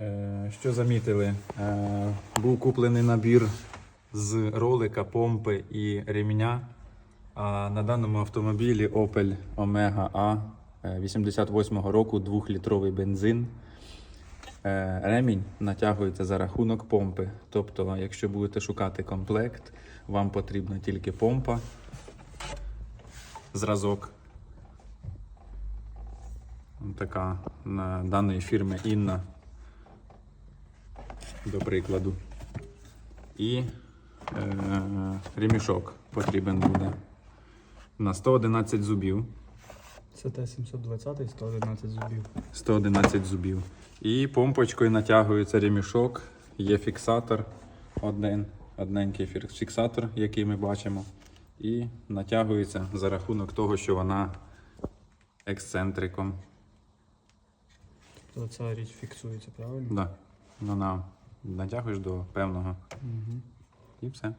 Е, Що замітили? Е, Був куплений набір з ролика, помпи і ремня. А на даному автомобілі Opel Omega A 88-го року 2-літровий бензин. Е, Ремінь натягується за рахунок помпи. Тобто, якщо будете шукати комплект, вам потрібна тільки помпа, зразок. Така на даної фірми Інна, до прикладу. І е, ремішок потрібен буде на 111 зубів. Це Т-720 111 зубів. 111 зубів. І помпочкою натягується ремішок, є фіксатор, один, одненький фіксатор, який ми бачимо. І натягується за рахунок того, що вона ексцентриком. Тобто ця річ фіксується, правильно? Да. Вона натягуєш до певного. Угу. І все.